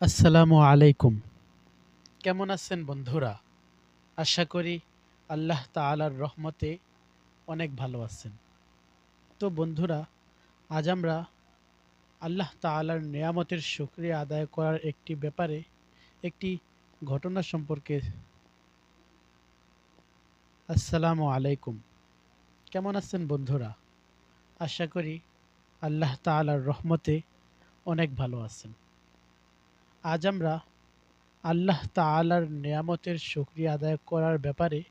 আসসালামু আলাইকুম। কেমন আছেন বন্ধুরা? আশা করি আল্লাহ তাআলার রহমতে অনেক ভালো আছেন। তো বন্ধুরা, আজ আমরা আল্লাহ তাআলার নেয়ামতের শুকরিয়া আদায় করার একটি ব্যাপারে একটি ঘটনা সম্পর্কে আসসালামু আলাইকুম। কেমন আছেন বন্ধুরা? আশা করি আল্লাহ তাআলার রহমতে অনেক ভালো আছেন। আজ আমরা আল্লাহ তাআলার নেয়ামতের শুকরিয়া আদায় করার ব্যাপারে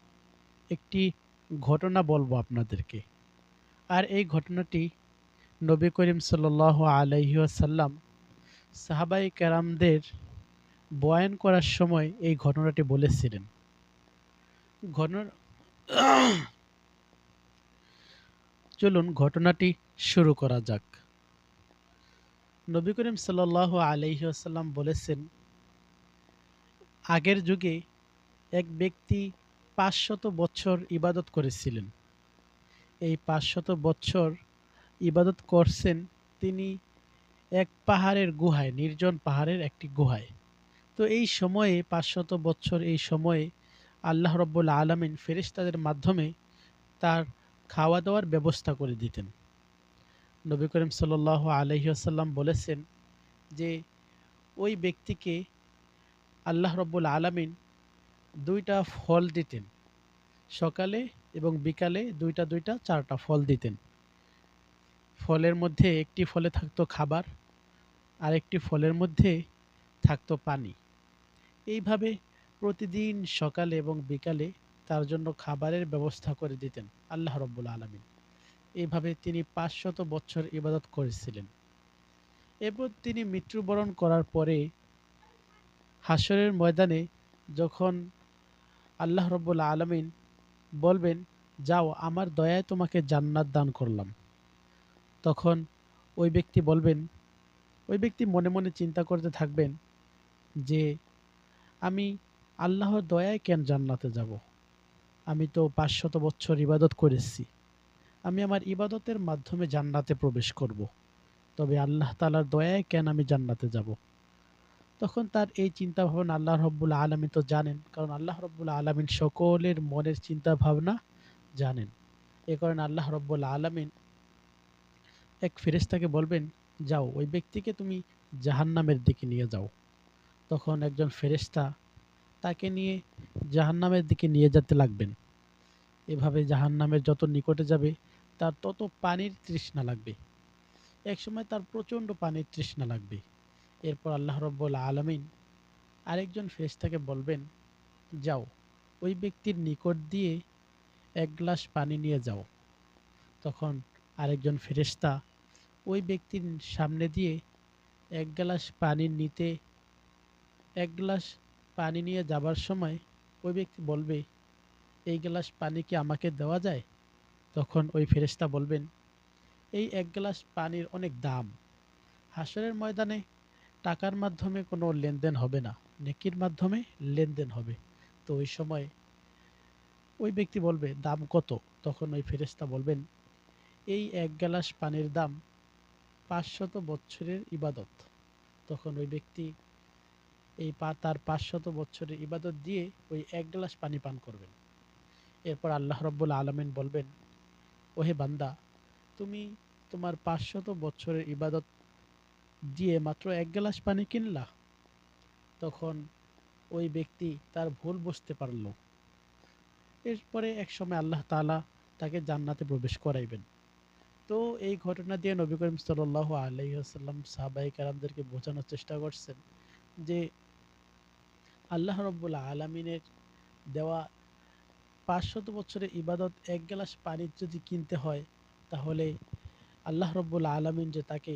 একটি ঘটনা বলব আপনাদেরকে। আর এই ঘটনাটি নবী করিম সাল্লাহ আলহি আসাল্লাম সাহাবাই কেরামদের বয়ান করার সময় এই ঘটনাটি বলেছিলেন। ঘটনা চলুন, ঘটনাটি শুরু করা যাক। নবী করিম সাল্লাহ আলহি আসাল্লাম বলেছেন, আগের যুগে এক ব্যক্তি পাঁচশত বছর ইবাদত করেছিলেন। এই পাঁচশত বছর ইবাদত করছেন তিনি এক পাহাড়ের গুহায়, নির্জন পাহাড়ের একটি গুহায়। তো এই সময়ে, পাঁচশত বছর এই সময়ে আল্লাহ রব্বুল আলমিন ফেরিস্তাদের মাধ্যমে তার খাওয়া দাওয়ার ব্যবস্থা করে দিতেন। নবী করিম সাল আলহিহাসাল্লাম বলেছেন যে ওই ব্যক্তিকে আল্লাহ রব্বুল আলমিন দুইটা ফল দিতেন। সকালে এবং বিকালে দুইটা দুইটা চারটা ফল দিতেন। ফলের মধ্যে একটি ফলে থাকতো খাবার, আরেকটি ফলের মধ্যে থাকতো পানি। এইভাবে প্রতিদিন সকালে এবং বিকালে তার জন্য খাবারের ব্যবস্থা করে দিতেন আল্লাহ রব্বুল আলমিন। এইভাবে তিনি পাঁচশত বছর ইবাদত করেছিলেন। এরপর তিনি মৃত্যুবরণ করার পরে হাসরের ময়দানে যখন আল্লাহ রব্বুল আলমিন বলবেন, যাও, আমার দয়ায় তোমাকে জান্নাত দান করলাম। তখন ওই ব্যক্তি বলবেন, ওই ব্যক্তি মনে মনে চিন্তা করতে থাকবেন যে, আমি আল্লাহর দয়ায় কেন জান্নাতে যাব? আমি তো পাঁচশত বছর ইবাদত করেছি। আমি আমার ইবাদতের মাধ্যমে জান্নাতে প্রবেশ করব। তবে আল্লাহ তালার দয়ায় কেন আমি জান্নাতে যাব? তখন তার এই চিন্তা ভাবনা আল্লাহ রব্বুল আলমিন তো জানেন, কারণ আল্লাহ রব্বুল আলমিন সকলের মনের চিন্তা ভাবনা জানেন। এ কারণে আল্লাহ রব্বুল আলমিন এক ফেরেস্তাকে বলবেন, যাও, ওই ব্যক্তিকে তুমি জাহান্নামের দিকে নিয়ে যাও। তখন একজন ফেরেস্তা তাকে নিয়ে জাহান্নামের দিকে নিয়ে যেতে লাগবেন। এভাবে জাহান্নামের যত নিকটে যাবে তার তত পানির তৃষ্ণা লাগবে। একসময় তার প্রচণ্ড পানির তৃষ্ণা লাগবে। এরপর আল্লাহ রব্বুল আলমিন আরেকজন ফেরেশতাকে বলবেন, যাও, ওই ব্যক্তির নিকট দিয়ে এক গ্লাস পানি নিয়ে যাও। তখন আরেকজন ফেরেশতা ওই ব্যক্তির সামনে দিয়ে এক গ্লাস পানি নিতে, এক গ্লাস পানি নিয়ে যাবার সময় ওই ব্যক্তি বলবে, এই গ্লাস পানি কি আমাকে দেওয়া যায়? তখন ওই ফেরেশতা বলবেন, এই এক গ্লাস পানির অনেক দাম। হাসরের ময়দানে টাকার মাধ্যমে কোনো লেনদেন হবে না, নেকির মাধ্যমে লেনদেন হবে। তো ওই সময় ওই ব্যক্তি বলবে, দাম কত? তখন ওই ফেরেস্তা বলবেন, এই এক গ্লাস পানির দাম পাঁচশত বছরের ইবাদত। তখন ওই ব্যক্তি এই পা, তার পাঁচশত বছরের ইবাদত দিয়ে ওই এক গ্লাস পানি পান করবেন। এরপর আল্লাহ রব্বুল আলমিন বলবেন ওহে বান্দা, তুমি তোমার পাঁচশত বছরের ইবাদত দিয়ে মাত্র এক গ্লাস পানি কিনলা? তখন ওই ব্যক্তি তার ভুল বুঝতে পারল। এরপরে এক সময় আল্লাহ তালা তাকে জান্নাতে প্রবেশ করাইবেন। তো এই ঘটনা দিয়ে নবী করিম সাল আলহিহাসাল্লাম সাহাবাই কারামদেরকে বোঝানোর চেষ্টা করছেন যে আল্লাহ রব্বুল আলমিনের দেওয়া পাঁচশত বছরের ইবাদত এক গ্লাস পানির যদি কিনতে হয়, তাহলে আল্লাহ রব্বুল আলমিন যে তাকে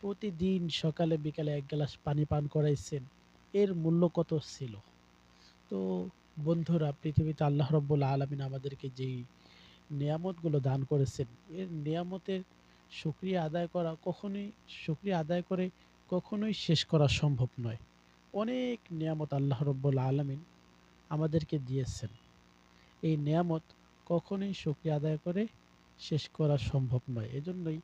প্রতিদিন সকালে বিকালে এক গ্লাস পানি পান করাইছেন, এর মূল্য কত ছিল? তো বন্ধুরা, পৃথিবীতে আল্লাহ রব্বুল আলমিন আমাদেরকে যেই নিয়ামতগুলো দান করেছেন, এর নিয়ামতের সুক্রিয়া আদায় করা কখনোই সুক্রিয়া আদায় করে কখনোই শেষ করা সম্ভব নয়। অনেক নিয়ামত আল্লাহ রব্বুল আলমিন আমাদেরকে দিয়েছেন। এই নিয়ামত কখনোই সুক্রিয়া আদায় করে শেষ করা সম্ভব নয়। এজন্যই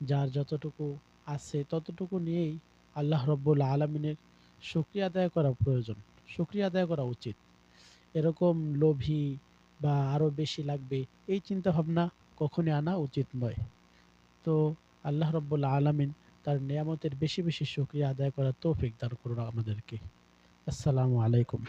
যার যতটুকু আছে, ততটুকু নিয়েই আল্লাহ রব্বুল আলমিনের শুকরিয়া আদায় করা প্রয়োজন। শুকরিয়া আদায় করা উচিত। এরকম লোভী বা আরও বেশি লাগবে, এই চিন্তা ভাবনা কখনই আনা উচিত নয়। তো আল্লাহ রব্বুল আলামিন তার নিয়ামতের বেশি বেশি শুকরিয়া আদায় করার তৌফিক দান করুন আমাদেরকে। আসসালামু আলাইকুম।